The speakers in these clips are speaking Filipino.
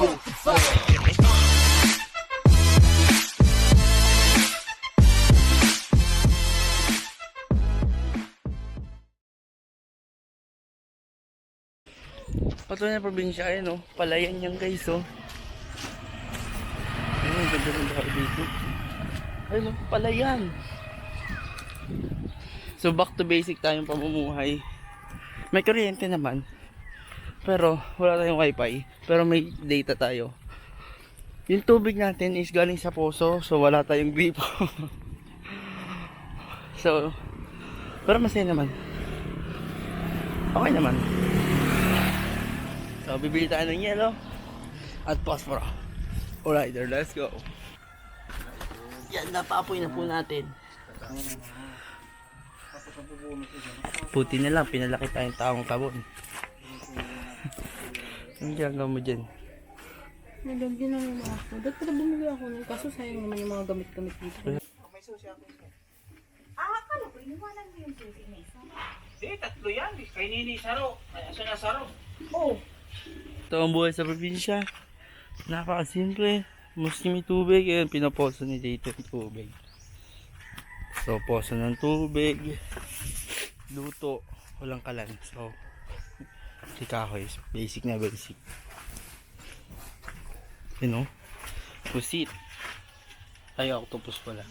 Patuloy na probinsya, ayun oh. Palayan yan guys oh. Ayun, ganda ganda ka dito. Ayun oh, palayan. So back to basic tayong pamumuhay. May kuryente naman. Pero wala tayong wifi. Pero may data tayo. Yung tubig natin is galing sa poso. So wala tayong gripo. so, pero masaya naman. Okay naman. So, bibili tayo ng yellow at phosphor. Alright, there, let's go. Yan, napapoy na po natin. Puti na lang, pinalaki tayong taong tabon. Ang ginagawa mo dyan? Na naman ako. Dati pala bumili ako nun. Kaso sayang naman yung mga gamit-gamit dito. Di, tatlo yan. Kay Nini Saro. Kaya siya na Saro. Ito ang buhay sa probinsya. Napakasimple. Maski may tubig, yun, pinaposo ni dito yung tubig. So, poso ng tubig. Luto. Walang kalan. So, si kahoy. Basic na basic. You know? Pusit. Ay, octopus pala.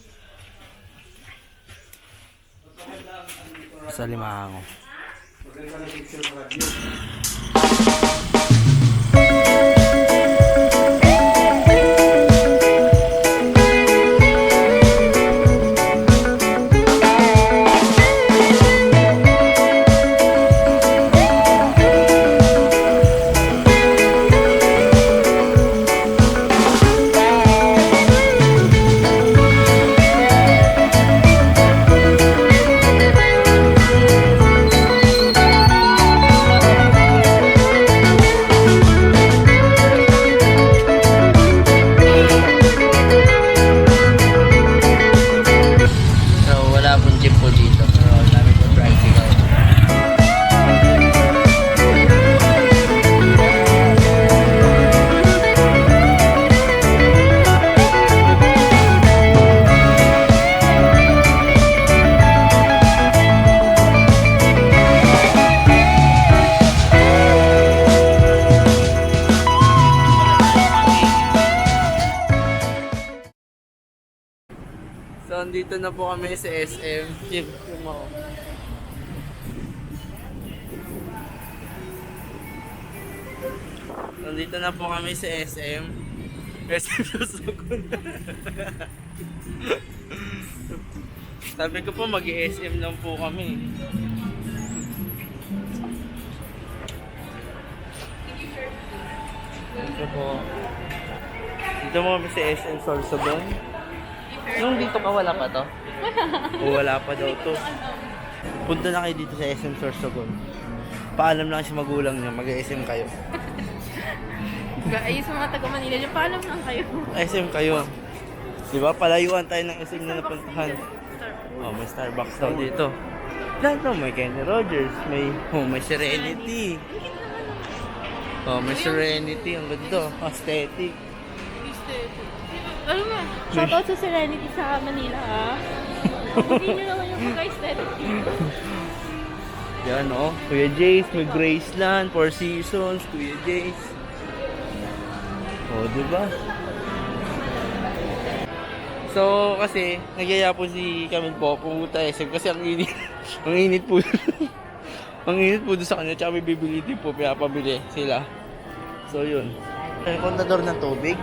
Sa limahango. So, na po kami sa SM. Jeep, yung mo. Nandito na po kami sa SM. SM Susugun. Sabi ko po mag-SM lang po kami. Dito po. Dito mo kami sa SM Sorsogon. Nung dito ka, wala pa to? o wala pa daw to. Punta na kayo dito sa SM Sorsogon. Paalam lang sa magulang niyo, mag-SM kayo. Ayun sa mga taga Manila, yung paalam lang kayo. SM kayo. Di ba? Palayuan tayo ng SM na napuntahan. Oh, may Starbucks daw dito. Lahat daw, may Kenny Rogers, may, oh, may Serenity. Oh, may Serenity, ang ganda, aesthetic. Alam mo, shoutout sa Serenity sa Manila ha. Hindi nyo naman yung pagka-aesthetic dito. Yan oh, Kuya Jace, may Graceland, Four Seasons, Kuya Jace. Oh, di ba? So, kasi, nagyaya po si Camille po, pumunta SM kasi ang init, ang init po. ang init po doon sa kanya, tsaka may bibili din po, pinapabili sila. So, yun. Ay, kontador ng tubig.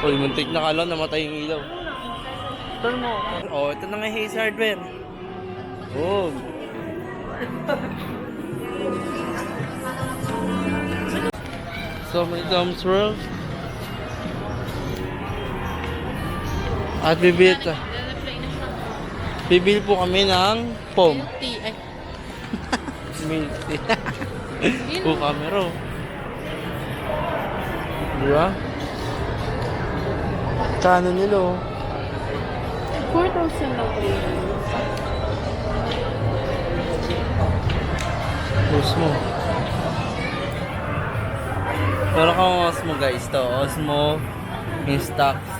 Uy, muntik na kalon, namatay yung ilaw. Turn mo. Oh, ito na nga Hayes Hardware. Oh. so many thumbs roll. At bibili ta. Bibili po kami ng pom. Tea, ay. Milk tea. po camera. Di ba? Kano nila oh. 4,000 lang kayo. Osmo. Meron kang Osmo guys to. Osmo Instax.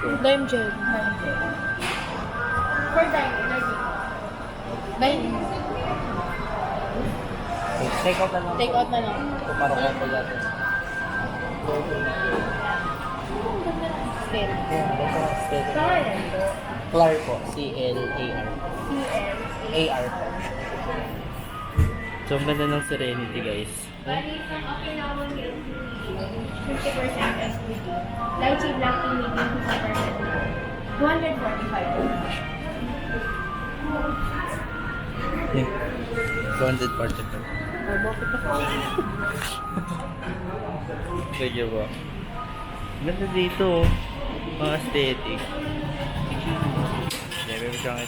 Lime gel. Lime gel. For dining. Dining. Dining. Take out na lang. Take out na lang. Ito para ko po dati. Yan po. Clar po. C-L-A-R. CL. A-R po. So, ang ganda ng Serenity guys. Bali, from Okinawa Milk Tea, 50% SPD. Lychee black tea medium 50%. 245. Yeah. 200 part of it. Oh, bakit ako? Sige. Ganda dito oh. Mga aesthetic. Sige, may siyang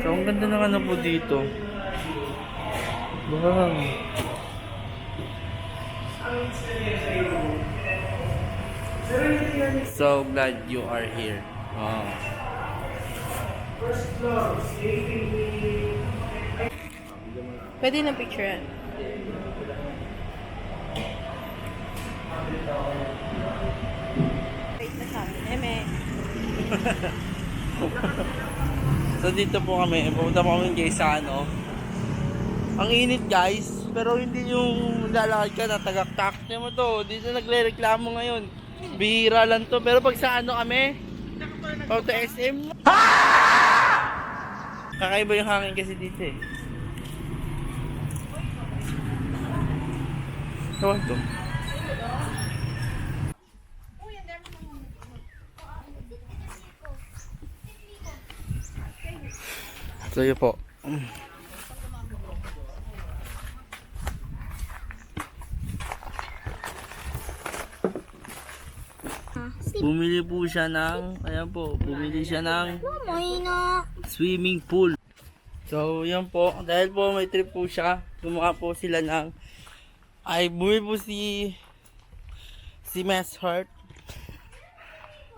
So, ang ganda ng ano po dito. Wow. So glad you are here. Wow. Pwede na picture yan. Wait na sa amin. Eme. So dito po kami, pumunta po kami kay sa ano. Ang init guys, pero hindi yung lalakad ka na tagaktak. Mo to, dito nagre-reklamo ngayon. Bihira lang to, pero pag sa ano kami, auto SM, kakaiba yung hangin kasi dito eh. Ewan to. So yun po. Bumili po siya ng, ayan po, bumili siya ng swimming pool. So, yan po, dahil po may trip po siya, gumawa po sila ng, ay bumili po si, si Mass Heart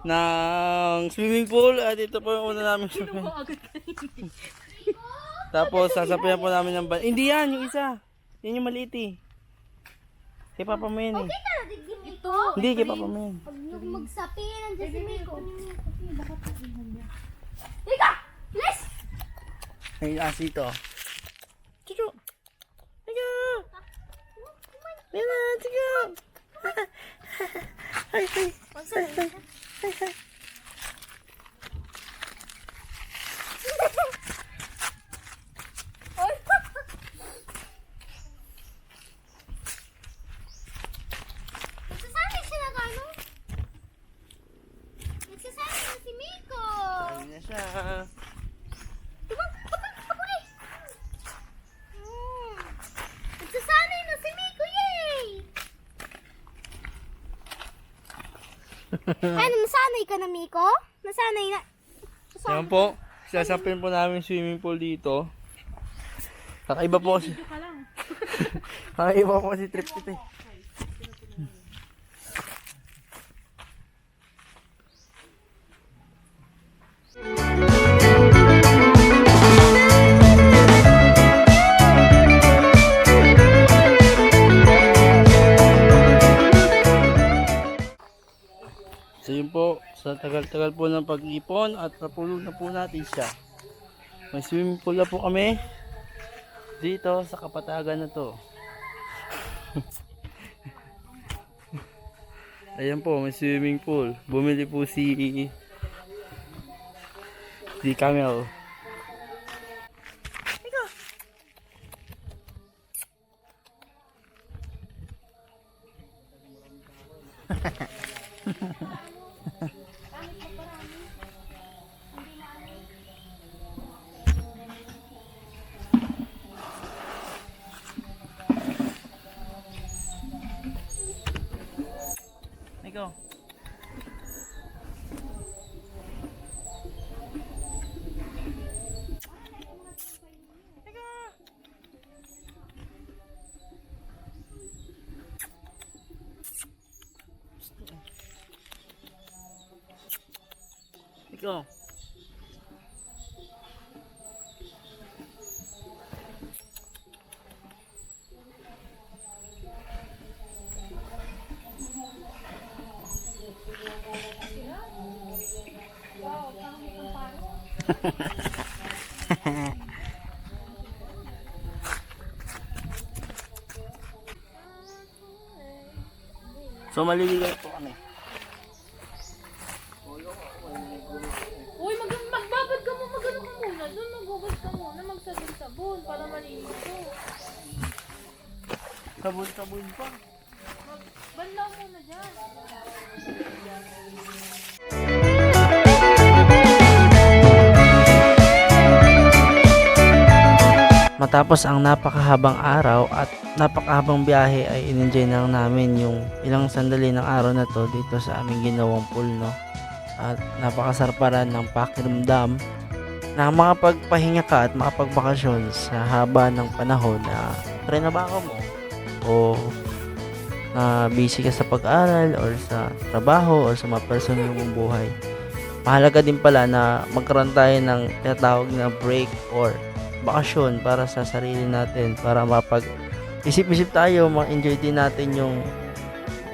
ng swimming pool at ito po yung una namin swimming Tapos sasapayan po namin ng ban. Hindi yan, yung isa. Yan yung maliit eh. Kay Papa mo yan eh. Ito. Hindi, kay Papa mo yan. Pag magsapi, nandiyan si Miko. Baka pakihan niya. Ika! Bilis! Ay, asito. Chuchu! Tiga! Yan na, tiga! Ay, ay, ay, ay, ay, ay. Oy! Nagsasanay siya na gano? Nagsasanay na si Miko! Ay na siya. Diba? Kapag, kapag! Hmm. Nagsasanay na si Miko! Yay! ano, nasanay ka na, Miko? Nasanay na... Yan po. Sasapin po namin swimming pool dito. Kakaiba po kasi. Kakaiba po kasi trip ito eh. So yun po, sa tagal-tagal po ng pag-ipon at napulo na po natin siya. May swimming pool na po kami dito sa kapatagan na to. Ayan po, may swimming pool. Bumili po si si Camel. Ikaw. Ikaw. So maliligaw po kami. Uy, mag magbabad ka mo, magano ka muna. Doon maghugas ka muna, magsabon-sabon para malinis ko. Sabon-sabon pa. Matapos ang napakahabang araw at napakahabang biyahe ay in-enjoy na lang namin yung ilang sandali ng araw na to dito sa aming ginawang pool no. At napakasarparan ng pakiramdam na makapagpahinga ka at makapagbakasyon sa haba ng panahon na trinabaho mo o na busy ka sa pag-aral or sa trabaho or sa mga personal mong buhay. Mahalaga din pala na magkaroon tayo ng tinatawag na break or bakasyon para sa sarili natin para mapag isip-isip tayo ma-enjoy din natin yung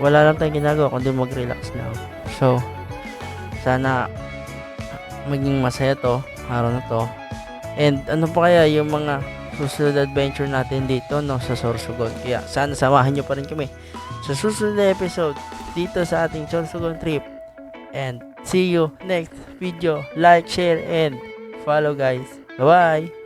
wala lang tayong ginagawa kundi mag-relax lang so sana maging masaya to araw na to and ano pa kaya yung mga susunod adventure natin dito no sa Sorsogon. Kaya sana samahan nyo pa rin kami sa susunod na episode dito sa ating Sorsogon trip. And see you next video. Like share and follow guys. Bye bye